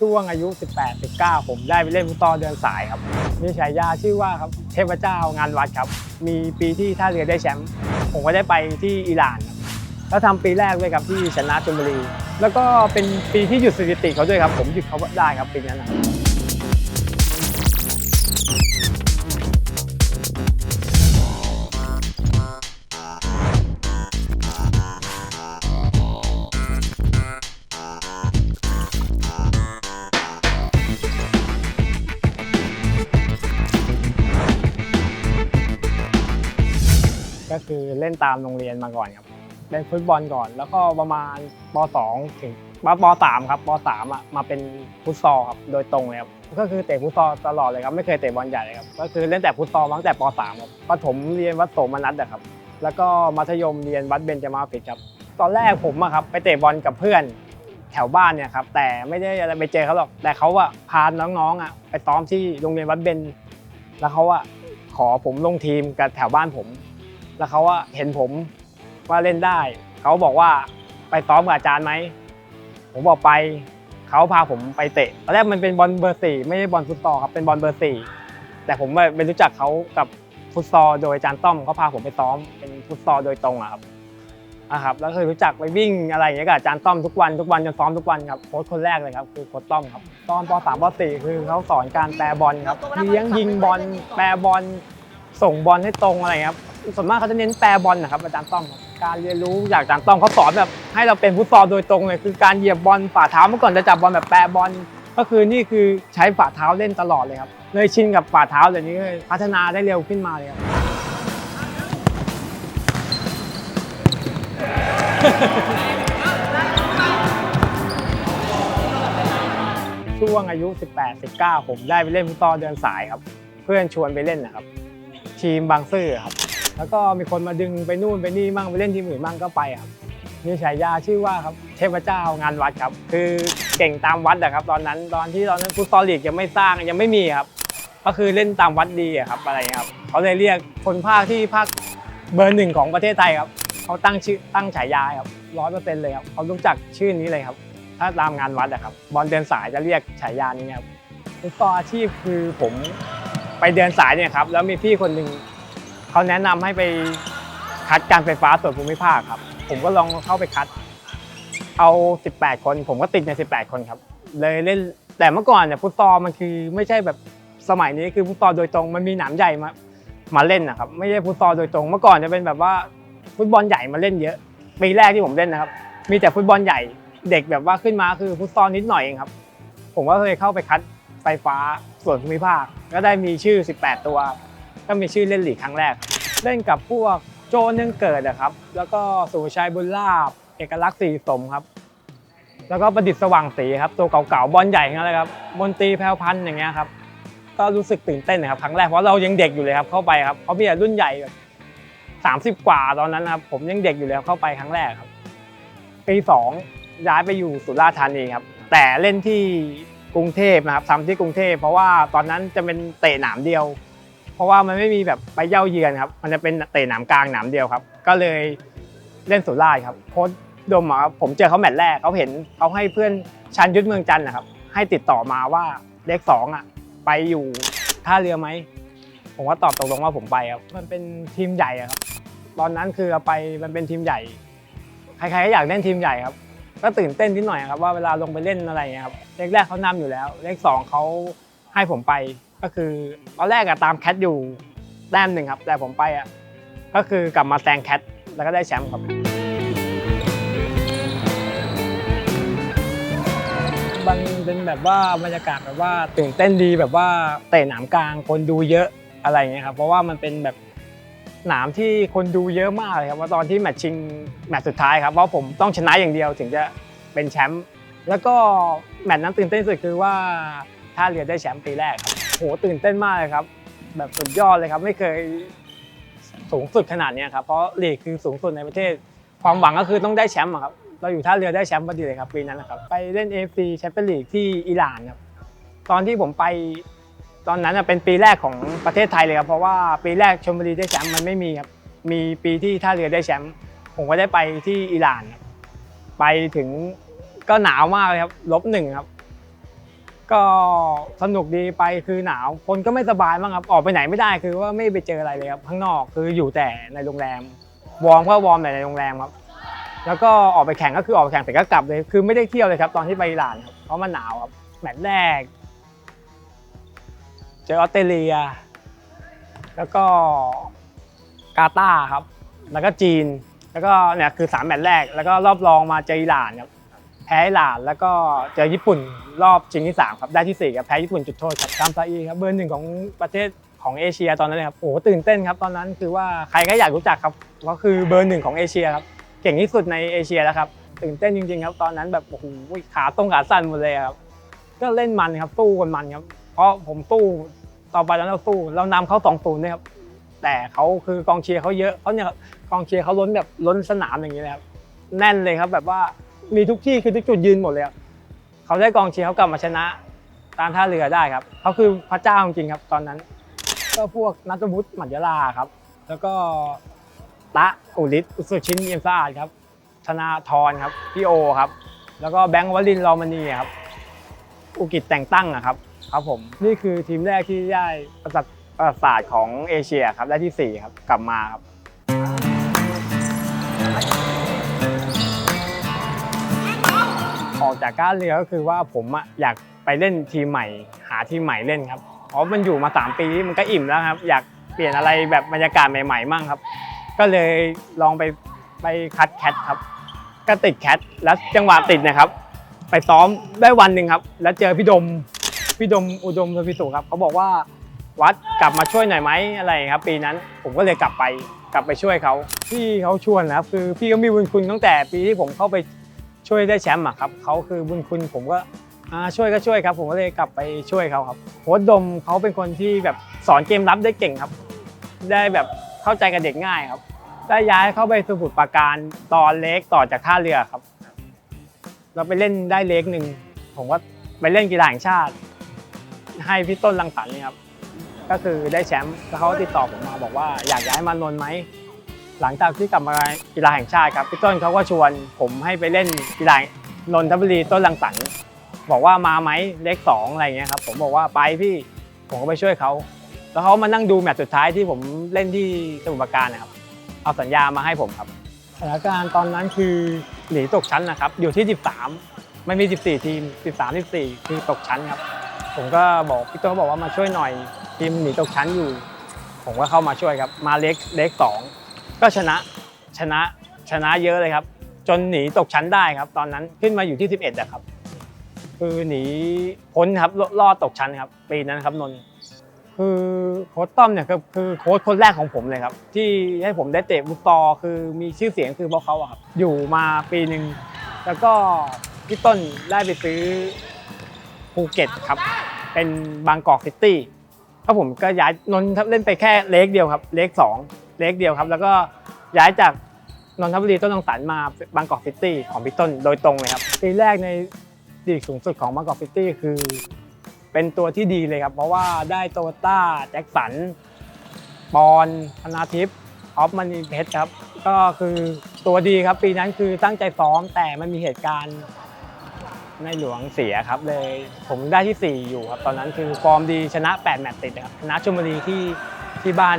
ช่วงอายุ 18 19 ผมได้ไปเล่นฟุตซอลเดินสายครับ มีฉายาชื่อว่าครับเทพเจ้างานวัดครับ มีปีที่ท่าเรือได้แชมป์ผมก็ได้ไปที่อิหร่านครับแล้วทำปีแรกด้วยครับที่ชนะชลบุรี แล้วก็เป็นปีที่หยุดสถิติเขาด้วยครับ ผมหยุดเขาได้ครับปีนั้น คือเล่นตามโรงเรียนมาก่อนครับเล่นฟุตบอลก่อน แล้วก็ประมาณป .2 ถึงป .3 ครับป .3 อะมาเป็นฟุตซอลครับโดยตรงเลยครับก็คือเตะฟุตซอลตลอดเลยครับไม่เคยเตะบอลใหญ่เลยครับก็คือเล่นแต่ฟุตซอลตั้งแต่ป .3 ครับประถมเรียนวัดโสมนัสอะครับแล้วก็มัธยมเรียนวัดเบญจมาภิตครับ ตอนแรกผมอะครับไปเตะบอลกับเพื่อนแถวบ้านเนี่ยครับแต่ไม่ได้ไปเจอเขาหรอกแต่เขาอะพาน้องๆอะไปซ้อมที่โรงเรียนวัดเบญแล้วเขาอะขอผมลงทีมกับแถวบ้านผม แล้วเขาว่าเห็นผมว่าเล่นได้ เขาบอกว่าไปซ้อมกับอาจารย์ไหม ผมบอกไป เขาพาผมไปเตะตอนแรกมันเป็นบอลเบอร์สี่ไม่ใช่บอลฟุตซอลครับ เป็นบอลเบอร์สี่แต่ผมไปรู้จักเขากับฟุตซอลโดยอาจารย์ต้อมเขาพาผมไปซ้อมเป็นฟุตซอลโดยตรงอะครับอะครับ แล้วเคยรู้จักไปวิ่งอะไรอย่างเงี้ยกับอาจารย์ต้อมทุกวันทุกวันจนซ้อมทุกวันครับโค้ชคนแรกเลยครับคือโค้ชต้อมครับตอนป .3 ป .4 คือเขาสอนการแปรบอลครับเลี้ยงยิงบอลแปรบอลส่งบอลให้ตรงอะไรครับ ส่วนมากเขาจะเน้นแปรบอลนะครับอาจารย์ต้อมครับการเรียนรู้จากอาจารย์ต้อมเขาสอนแบบให้เราเป็นฟุตซอลโดยตรงเลยคือการเหยียบบอลฝ่าเท้าเมื่อก่อนจะจับบอลแบบแปรบอลก็คือนี่คือใช้ฝ่าเท้าเล่นตลอดเลยครับเลยชินกับฝ่าเท้าเดี๋ยวนี้เลยพัฒนาได้เร็วขึ้นมาเลยครับช่วงอายุ 18 19 ผมได้ไปเล่นฟุตซอลเดินสายครับ เพื่อนชวนไปเล่นนะครับ ทีมบางซื่อครับ แล้วก็มีคนมาดึงไปนู่นไปนี่มั่งไปเล่นทีมอื่นมั่งก็ไปครับมีฉายาชื่อว่าครับเทพเจ้างานวัดครับ คือเก่งตามวัดอะครับตอนนั้นตอนที่ตอนนั้นฟุตซอลลีกยังไม่สร้างยังไม่มีครับ ก็คือเล่นตามวัดดีอะครับอะไรเงี้ยครับเขาเลยเรียกคนภาคที่ภาคเบอร์หนึ่งของประเทศไทยครับเขาตั้งชื่อตั้งฉายาครับร้อยเปอร์เซ็นต์เลยครับเขารู้จักชื่อนี้เลยครับ ถ้าตามงานวัดอะครับบอลเดินสายจะเรียกฉายานี้ครับฟุตซอลอาชีพคือผมไปเดินสายเนี่ยครับแล้วมีพี่คนหนึ่ง เขาแนะนำให้ไปคัดการไฟฟ้าส่วนภูมิภาคครับ ผมก็ลองเข้าไปคัด เอา 18 คน ผมก็ติดใน 18 คนครับ เลยเล่นแต่เมื่อก่อนเนี่ยฟุตซอลมันคือไม่ใช่แบบสมัยนี้คือฟุตซอลโดยตรงมันมีหนามใหญ่มามาเล่นนะครับ ไม่ใช่ฟุตซอลโดยตรง เมื่อก่อนจะเป็นแบบว่าฟุตบอลใหญ่มาเล่นเยอะปีแรกที่ผมเล่นนะครับ มีแต่ฟุตบอลใหญ่เด็กแบบว่าขึ้นมาคือฟุตซอลนิดหน่อยเองครับ ผมก็เคยเข้าไปคัดไฟฟ้าส่วนภูมิภาคก็ได้มีชื่อ 18 ตัว ก็มีชื่อเล่นหลีกครั้งแรก เล่นกับพวกโจเนื่องเกิดอะครับ แล้วก็สุชัยบุญลาบ เอกลักษณ์สีสมครับ แล้วก็ประดิษฐ์สว่างสีครับ ตัวเก่าๆบอลใหญ่ทั้งนั้นเลยครับมนตรีแพรวพันธ์อย่างเงี้ยครับ ก็รู้สึกตื่นเต้นนะครับครั้งแรกเพราะเรายังเด็กอยู่เลยครับเข้าไปครับเขามีแต่รุ่นใหญ่แบบสามสิบกว่าตอนนั้นนะครับผมยังเด็กอยู่เลยเข้าไปครั้งแรกครับปีสองย้ายไปอยู่สุราษฎร์ธานีครับ แต่เล่นที่กรุงเทพนะครับทำที่กรุงเทพเพราะว่าตอนนั้นจะเป็นเตะหนามเดียว เพราะว่ามันไม่มีแบบไปเย่าเยือนครับ มันจะเป็นเตะหนามกลางหนามเดียวครับ ก็เลยเล่นสุราษฎร์ครับโค้ชดมครับผมเจอเขาแมตช์แรกเขาเห็นเขาให้เพื่อนชันยุทธเมืองจันทร์นะครับ ให้ติดต่อมาว่าเลขสองอะไปอยู่ท่าเรือไหมผมก็ตอบตกลงว่าผมไปครับมันเป็นทีมใหญ่ครับ ตอนนั้นคือไปมันเป็นทีมใหญ่ใครๆก็อยากเล่นทีมใหญ่ครับ ก็ตื่นเต้นนิดหน่อยครับว่าเวลาลงไปเล่นอะไรอย่างเงี้ยครับเลขแรกเขานำอยู่แล้ว เลขสองเขาให้ผมไป ก็คือตอนแรกอะตามแคทอยู่แต้มหนึ่งครับ แต่ผมไปอะก็คือกลับมาแซงแคทแล้วก็ได้แชมป์ครับมันเป็นแบบว่าบรรยากาศแบบว่าตื่นเต้นดีแบบว่าเตะหนามกลางคนดูเยอะอะไรอย่างเงี้ยครับเพราะว่ามันเป็นแบบหนามที่คนดูเยอะมากเลยครับว่าตอนที่แมตช์ชิงแมตช์สุดท้ายครับเพราะผมต้องชนะอย่างเดียวถึงจะเป็นแชมป์แล้วก็แมตช์นั้นตื่นเต้นสุดคือว่าท่าเรือได้แชมป์ปีแรกครับ โหตื่นเต้นมากเลยครับ แบบสุดยอดเลยครับ ไม่เคยสูงสุดขนาดนี้ครับเพราะลีกคือสูงสุดในประเทศ ความหวังก็คือต้องได้แชมป์ครับเราอยู่ท่าเรือได้แชมป์พอดีเลยครับปีนั้นนะครับไปเล่น AFC แชมเปี้ยนลีกที่อิหร่านครับตอนที่ผมไปตอนนั้นเป็นปีแรกของประเทศไทยเลยครับเพราะว่าปีแรกชลบุรีได้แชมป์มันไม่มีครับมีปีที่ท่าเรือได้แชมป์ผมก็ได้ไปที่อิหร่าน ไปถึงก็หนาวมากเลยครับลบหนึ่งครับ ก็สนุกดีไปคือหนาว คนก็ไม่สบายบ้างครับออกไปไหนไม่ได้คือว่าไม่ไปเจออะไรเลยครับข้างนอกคืออยู่แต่ในโรงแรม วอร์มก็วอร์มแต่ในโรงแรมครับ แล้วก็ออกไปแข่งก็คือออกไปแข่งแต่ก็กลับเลย คือไม่ได้เที่ยวเลยครับ ตอนที่ไปอิหร่านครับเพราะมันหนาวครับแมตช์แรก เจอออสเตรเลีย แล้วก็กาตาร์ครับ แล้วก็จีน แล้วก็เนี่ยคือสามแมตช์แรก แล้วก็รอบรองมาเจออิหร่านครับ แพ้อิหร่านแล้วก็เจอญี่ปุ่นรอบชิงที่สามครับได้ที่สี่ครับแพ้ญี่ปุ่นจุดโทษครับตามซาอีครับเบอร์หนึ่งของประเทศของเอเชียตอนนั้นเลยครับโอ้โหตื่นเต้นครับตอนนั้นคือว่าใครก็อยากรู้จักครับเพราคือเบอร์หนึ่งของเอเชียครับเก่งที่สุดในเอเชียแล้วครับตื่นเต้นจริงๆครับตอนนั้นแบบโอ้โหขาตรงขาสั้นหมดเลยครับก็เล่นมันครับสู้กันมันครับเพราะผมสู้ต่อไปแล้วเราสู้เรานำเขาสองศูนย์นะครับแต่เขาคือกองเชียร์เขาเยอะเขาเนี่ยกองเชียร์เขาล้นแบบล้นสนามอย่างนี้เลยครับแน่นเลยครับแบบว่า มีทุกที่คือทุกจุดยืนหมดเลยครับเขาได้กองเชียร์เขากลับมาชนะตามท่าเรือได้ครับเขาคือพระเจ้าจริงครับตอนนั้น ก็พวกนัทวุฒิหมัจยราครับ แล้วก็ตะอุลิศอุสุชินเยี่ยมสะอาดครับธนาธรครับพี่โอครับ แล้วก็แบงค์วลินทร์รอมณีครับอุกิจแต่งตั้งอะครับครับผมนี่คือทีมแรกที่ได้ประสาทประสาทของเอเชียครับได้ที่ 4 ครับกลับมาครับ ออกจากการเรือก็คือว่าผมอะอยากไปเล่นทีมใหม่ หาทีมใหม่เล่นครับเพราะมันอยู่มา 3 ปีมันก็อิ่มแล้วครับ อยากเปลี่ยนอะไรแบบบรรยากาศใหม่ๆมั่งครับ ก็เลยลองไปไปคัดแคทครับ ก็ติดแคทแล้วจังหวะติดนะครับ ไปซ้อมได้วันหนึ่งครับ แล้วเจอพี่ดมพี่ดมอุดมสพิสุครับเขาบอกว่าวัดกลับมาช่วยหน่อยไหมอะไรครับ ปีนั้นผมก็เลยกลับไปกลับไปช่วยเขาพี่เขาชวนนะครับคือพี่ก็มีบุญคุณตั้งแต่ปีที่ผมเข้าไป ช่วยได้แชมป์อะครับเขาคือบุญคุณผมก็ช่วยก็ช่วยครับ ผมก็เลยกลับไปช่วยเขาครับโค้ชดมเขาเป็นคนที่แบบสอนเกมรับได้เก่งครับ ได้แบบเข้าใจกับเด็กง่ายครับ ได้ย้ายเข้าไปสมุทรปราการตอนเล็กต่อจากท่าเรือครับ เราไปเล่นได้เล็กหนึ่งผมก็ไปเล่นกีฬาแห่งชาติ ให้พี่ต้นรังสรรค์เนี่ยครับก็คือได้แชมป์แล้วเขาติดต่อผมมาบอกว่าอยากย้ายมานนท์ไหม หลังจากที่กลับมากีฬาแห่งชาติครับพี่ต้นเขาก็ชวนผมให้ไปเล่นกีฬานนทบุรีต้นรังสรรบอกว่ามาไหมเลขสองอะไรเงี้ยครับผมบอกว่าไปพี่ผมก็ไปช่วยเขาแล้วเขามานั่งดูแมตช์สุดท้ายที่ผมเล่นที่สมุทรปราการนะครับ เอาสัญญามาให้ผมครับสถานการณ์ตอนนั้นคือหนีตกชั้นนะครับ อยู่ที่ 13ไม่มี 14 ทีม 13 14 คือตกชั้นครับ ผมก็บอกพี่ต้นก็บอกว่ามาช่วยหน่อยทีมหนีตกชั้นอยู่ ผมก็เข้ามาช่วยครับ มาเล็กเล็กสอง ก็ชนะชนะชนะเยอะเลยครับ จนหนีตกชั้นได้ครับ ตอนนั้นขึ้นมาอยู่ที่ 11อะครับ คือหนีพ้นครับรอดตกชั้นครับ ปีนั้นครับนนคือโค้ชต้อมเนี่ยก็คือโค้ชคนแรกของผมเลยครับ ที่ให้ผมได้เตะฟุตซอลคือมีชื่อเสียงคือเพราะเขาอะครับ อยู่มาปีหนึ่งแล้วก็พี่ต้นได้ไปซื้อภูเก็ตครับ เป็นบางกอกซิตี้ก็ผมก็ย้ายนนเล่นไปแค่เล็กเดียวครับ เล็กสอง เล็กเดียวครับ แล้วก็ย้ายจากนนทบุรีต้นทองสันมาบางกอกซิตี้ของพี่ต้นโดยตรงเลยครับปีแรกในลีกสูงสุดของบางกอกซิตี้คือ เป็นตัวที่ดีเลยครับ เพราะว่าได้โตต้าแจ็คสันปอนธนาทิพย์ออฟมันนีเพชรครับ ก็คือตัวดีครับ ปีนั้นคือตั้งใจซ้อมแต่มันมีเหตุการณ์ในหลวงเสียครับเลย ผมได้ที่ 4 อยู่ครับ ตอนนั้นคือฟอร์มดีชนะ 8 แมตช์ติดครับชนะชลบุรีที่ที่บ้าน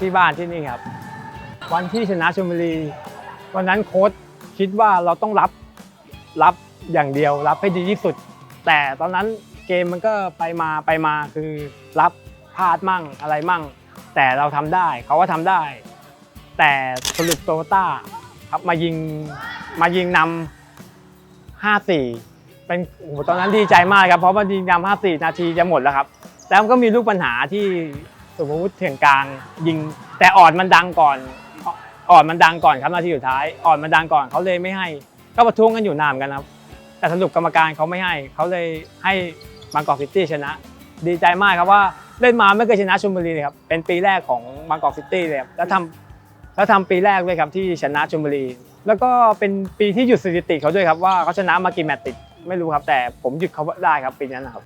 ที่บ้านที่นี่ครับ วันที่ชนะชลบุรี วันนั้นโค้ชคิดว่าเราต้องรับรับอย่างเดียว รับให้ดีที่สุด แต่ตอนนั้นเกมมันก็ไปมาไปมาคือรับพลาดมั่งอะไรมั่ง แต่เราทำได้เขาก็ทำได้ แต่สรุปโตโยต้าครับมายิงมายิงนำ5-4 เป็นโอ้โหตอนนั้นดีใจมากครับเพราะมันยิงนำ5-4 นาทีจะหมดแล้วครับ แล้วก็มีลูกปัญหาที่ สุภวุฒิเถื่อนกลางยิง แต่อ่อนมันดังก่อนอ่อนมันดังก่อนครับนาทีสุดท้ายอ่อนมันดังก่อนเขาเลยไม่ให้ ก็ประท้วงกันอยู่นานเหมือนกันครับ แต่สรุปกรรมการเขาไม่ให้เขาเลยให้บางกอกซิตี้ชนะ ดีใจมากครับว่าเล่นมาไม่เคยชนะชลบุรีเลยครับเป็นปีแรกของบางกอกซิตี้เลยครับแล้วทำแล้วทำปีแรกด้วยครับที่ชนะชลบุรี แล้วก็เป็นปีที่หยุดสถิติเขาด้วยครับว่าเขาชนะมากี่แมตติดไม่รู้ครับแต่ผมหยุดเขาได้ครับปีนั้นนะครับ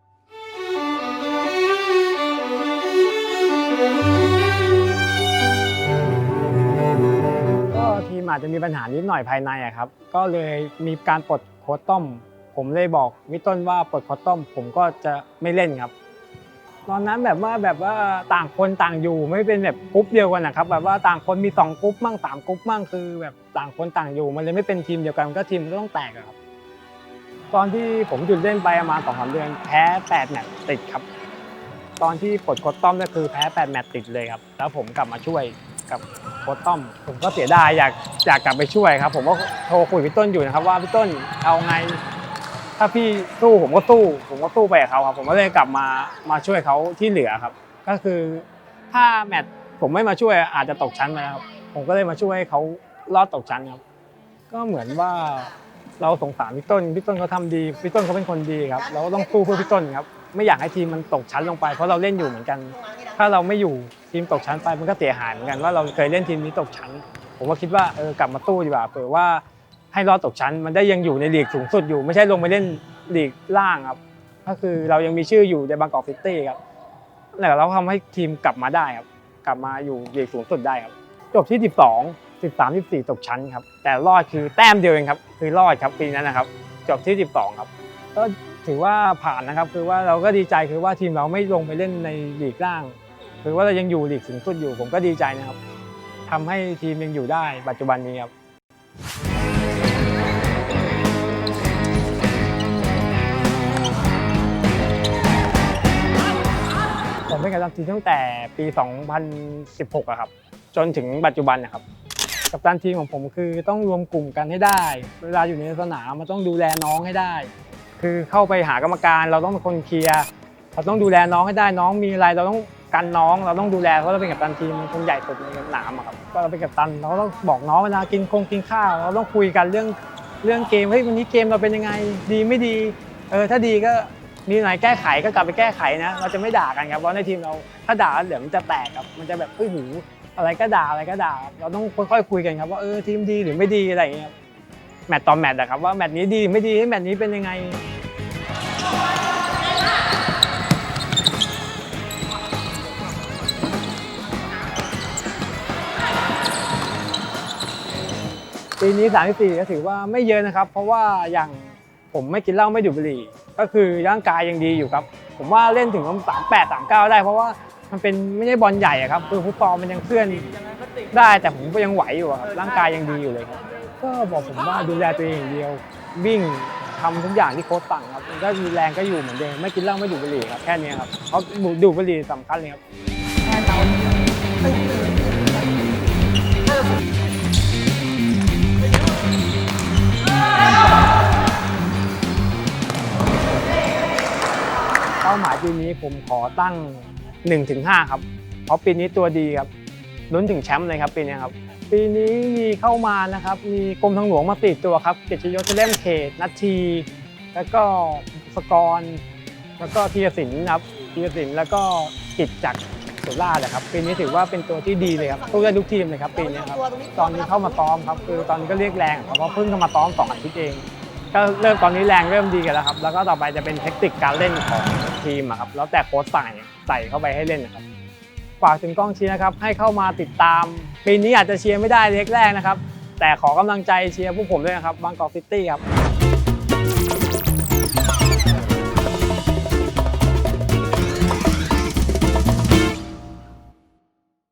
ก็ทีมอาจจะมีปัญหานิดหน่อยภายในอะครับ ก็เลยมีการปลดโค้ชต้อม ผมเลยบอกมิต้นว่าปลดคอตตอม ผมก็จะไม่เล่นครับ ตอนนั้นแบบว่าแบบว่าต่างคนต่างอยู่ไม่เป็นแบบกรุ๊ปเดียวกันนะครับ แบบว่าต่างคนมีสองกรุ๊ปมั่งสามกรุ๊ปมั่งคือ แบบต่างคนต่างอยู่ มันเลยไม่เป็นทีมเดียวกันก็ทีมก็ต้องแตกอะครับ ตอนที่ผมหยุดเล่นไปประมาณสองสามเดือนแพ้แปดแมตช์ติดครับ ตอนที่ปลดโค้ชต้อมก็คือแพ้แปดแมตช์ติดเลยครับ แล้วผมกลับมาช่วยกับโค้ชต้อม ผมก็เสียดายอยากอยากกลับไปช่วยครับ ผมก็โทรคุยกับพี่ต้นอยู่นะครับว่าพี่ต้นเอาไง ถ้าพี่สู้ผมก็สู้ ผมก็สู้ไปกับเขาครับ ผมก็เลยกลับมามาช่วยเขาที่เหลือครับ ก็คือถ้าแมตช์ผมไม่มาช่วยอาจจะตกชั้นไปครับ ผมก็เลยมาช่วยให้เขารอดตกชั้นครับ ก็เหมือนว่าเราสงสารพี่ต้นพี่ต้นเขาทำดีพี่ต้นเขาเป็นคนดีครับ เราก็ต้องสู้เพื่อพี่ต้นครับ ไม่อยากให้ทีมมันตกชั้นลงไป เพราะเราเล่นอยู่เหมือนกัน ถ้าเราไม่อยู่ทีมตกชั้นไปมันก็เสียหายเหมือนกันว่าเราเคยเล่นทีมนี้ตกชั้น ผมก็คิดว่าเออกลับมาตู้ดีกว่าเผื่อว่าให้รอดตกชั้นมันได้ยังอยู่ในลีกสูงสุดอยู่ ไม่ใช่ลงไปเล่นลีกล่างครับ ก็คือเรายังมีชื่ออยู่ในบางกอกซิตี้ครับแต่เราทำให้ทีมกลับมาได้ครับกลับมาอยู่ลีกสูงสุดได้ครับจบที่ 12 13 14 ตกชั้นครับแต่รอดคือแต้มเดียวเองครับคือรอดครับปีนั้นนะครับ จบที่ 12 ครับก็ถือว่าผ่านนะครับ คือว่าเราก็ดีใจคือว่าทีมเราไม่ลงไปเล่นในลีกล่าง คือว่าเรายังอยู่ลีกสูงสุดอยู่ ผมก็ดีใจนะครับทำให้ทีมยังอยู่ได้ปัจจุบันนี้ครับผมเป็นกัปตันทีมตั้งแต่ปี 2016อะครับ จนถึงปัจจุบันนะครับกัปตันทีมของผมคือต้องรวมกลุ่มกันให้ได้ เวลาอยู่ในสนามมันต้องดูแลน้องให้ได้ คือเข้าไปหากรรมการเราต้องเป็นคนเคลียร์เราต้องดูแลน้องให้ได้น้องมีอะไรเราต้องกันน้องเราต้องดูแลเพราะเราเป็นกัปตันทีมคนใหญ่สุดในสนามอะครับเราเป็นกัปตันเราต้องบอกน้องเวลากินคงกินข้าวเราต้องคุยกันเรื่องเรื่องเกมเฮ้ยวันนี้เกมเราเป็นยังไงดีไม่ดีเออถ้าดีก็มีไหนแก้ไขก็กลับไปแก้ไขนะ เราจะไม่ด่ากันครับเพราะในทีมเราถ้าด่าเดี๋ยวมันจะแตกครับมันจะแบบเอ้ยหูอะไรก็ด่าอะไรก็ด่า เราต้องค่อยๆคุยกันครับว่าเออทีมดีหรือไม่ดีอะไรอย่างเงี้ย แมตต์ต่อแมตต์นะครับว่าแมตต์นี้ดีไม่ดีแมตต์นี้เป็นยังไงปีนี้34ก็ถือว่าไม่เยอะนะครับ เพราะว่าอย่างผมไม่กินเหล้าไม่ดูดบุหรี่ ก็คือร่างกายยังดีอยู่ครับ ผมว่าเล่นถึง38 39 ได้ เพราะว่ามันเป็นไม่ใช่บอลใหญ่อะครับคือฟุตบอลมันยังเคลื่อนได้แต่ผมก็ยังไหวอยู่ครับร่างกายยังดีอยู่เลยครับ ก็บอกผมว่าดูแลตัวเองอย่างเดียว วิ่งทำทุกอย่างที่โค้ชสั่งครับก็มีแรงก็อยู่เหมือนเดิมไม่กินเหล้าไม่ดูดบุหรี่ครับแค่นี้ครับเพราะดูดบุหรี่สำคัญเลยครับเป้าหมายปีนี้ผมขอตั้ง 1-5 ครับ เพราะปีนี้ตัวดีครับลุ้นถึงแชมป์เลยครับปีนี้ครับ ปีนี้มีเข้ามานะครับ มีกรมทางหลวงมาติดตัวครับ เกียรติยศเล่มเขตนัทที แล้วก็สกร แล้วก็ธีรศิลป์ครับธีรศิลป์แล้วก็กิจจักรสุราษฎร์นะครับ ปีนี้ถือว่าเป็นตัวที่ดีเลยครับตู้ได้ทุกทีมเลยครับปีนี้ครับ ตอนนี้เข้ามาซ้อมครับ คือตอนนี้ก็เรียกแรงครับเพราะเพิ่งเข้ามาซ้อมสองอาทิตย์เอง ก็เริ่มตอนนี้แรงเริ่มดีกันแล้วครับ แล้วก็ต่อไปจะเป็นเทคนิคการเล่นของทีมอะครับ แล้วแต่โค้ชใส่ใส่เข้าไปให้เล่นนะครับ ฝากถึงกล้องเชียร์นะครับให้เข้ามาติดตามปีนี้อาจจะเชียร์ไม่ได้เล็กแรกนะครับแต่ขอกำลังใจเชียร์พวกผมด้วยนะครับบางกอกซิตี้ครับ